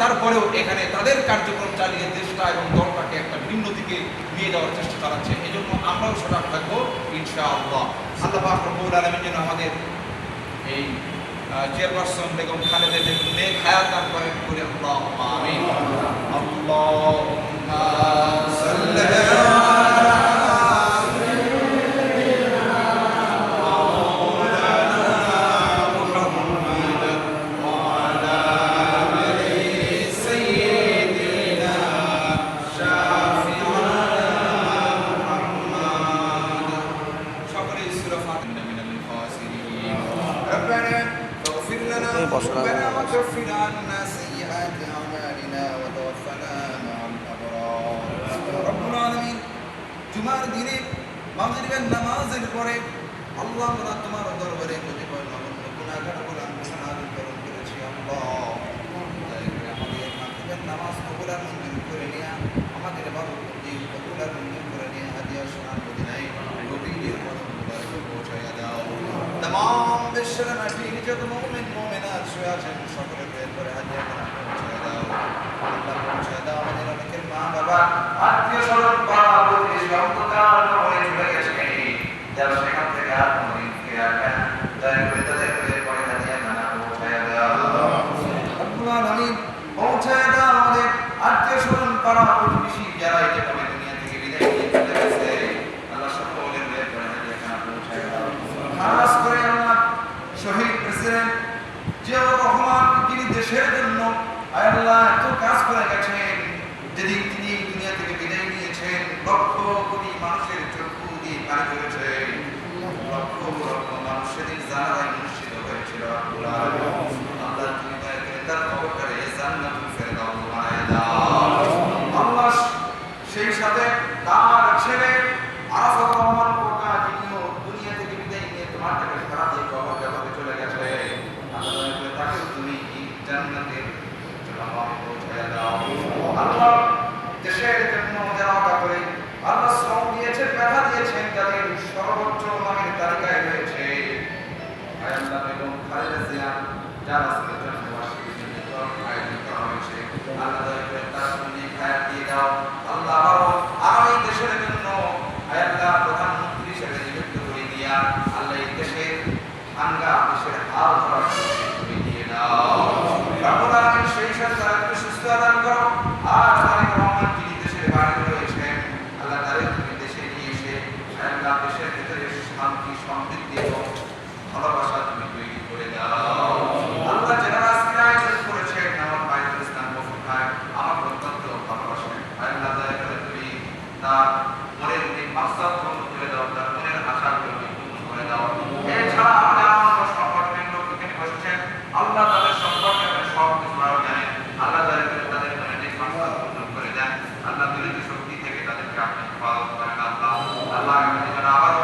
তারপরেও এখানে তাদের কার্যক্রম চালিয়ে দেশটা এবং দলটাকে একটা ভিন্ন দিকে নিয়ে যাওয়ার চেষ্টা চালাচ্ছে। এই জন্য আমরাও সজাগ থাকব, ইনশাআল্লাহ। আল্লাহ জন্য রব্বুল আলামিন আমাদের এই চেয়ারপারসন বেগম খালেদের নেক হায়াত করে আল্লাহ আমিন। আল্লাহুম্মা ربنا اغفر لنا ذنوبنا وكفر عنا سيئات أعمالنا وتوفنا مع الأبرار رب العالمين জুমার দিনে মাগরিবের নামাজের পরে আল্লাহ আমরা তোমার দরবারে কতিপয় নগণ্য গুনাহগার বলে আমরা সমাদর করণ করেছি আল্লাহ দয়া করে আমাদের মাগরিবের নামাজ কবুল আর মঞ্জুর করে নিয়া আমাদের বাবু প্রতি কবুল আর মঞ্জুর করে নিয়া হাদিয়া সোনার মদিনায় নবীর আমাদের সারা মাটি যত মোমেন মোমেনাথ শুয়ে আছেন সকলে বের করে হাজিয়া করে পৌঁছে আল্লাহ পৌঁছে দাও আমাদের অনেকের মা বাবা। আত্মীয় স্বজন, বাবা প্রতি সন্তান হয়ে চলে গেছে। যারা সেখান থেকে আর ফিরে আসবে না। করে তাদের বের করে হাজিয়া খানা পৌঁছে আল্লাহ আমি পৌঁছে দাও আমাদের আত্মীয় স্বজন, পাড়া প্রতিবেশী যারা এটা করে প্রেসিডেন্ট জিয়াউর রহমান, তিনি দেশের জন্য আল্লাহ এত কাজ করে গেছেন, যেদিন তিনি দুনিয়া থেকে বিদায় নিয়েছেন, লক্ষ কোটি মানুষের চক্ষু দিয়ে পানি করেছে লক্ষ লক্ষ অনুষ্ঠিত হয়েছিল সেই সাথে তার ছেলে তাদের ছিলাম যার আজকের আল্লাহ তার সঙ্গে প্রধানমন্ত্রী হিসেবে দিয়া আল্লাহ এই দেশের ভাঙ্গা দেশের হাল সেই সাথে তারা সুস্থ দান করো দেন আল্লাহ শক্তি থেকে তাদেরকে আপনি হেফাজত করেন। আল্লাহ আল্লাহ আবার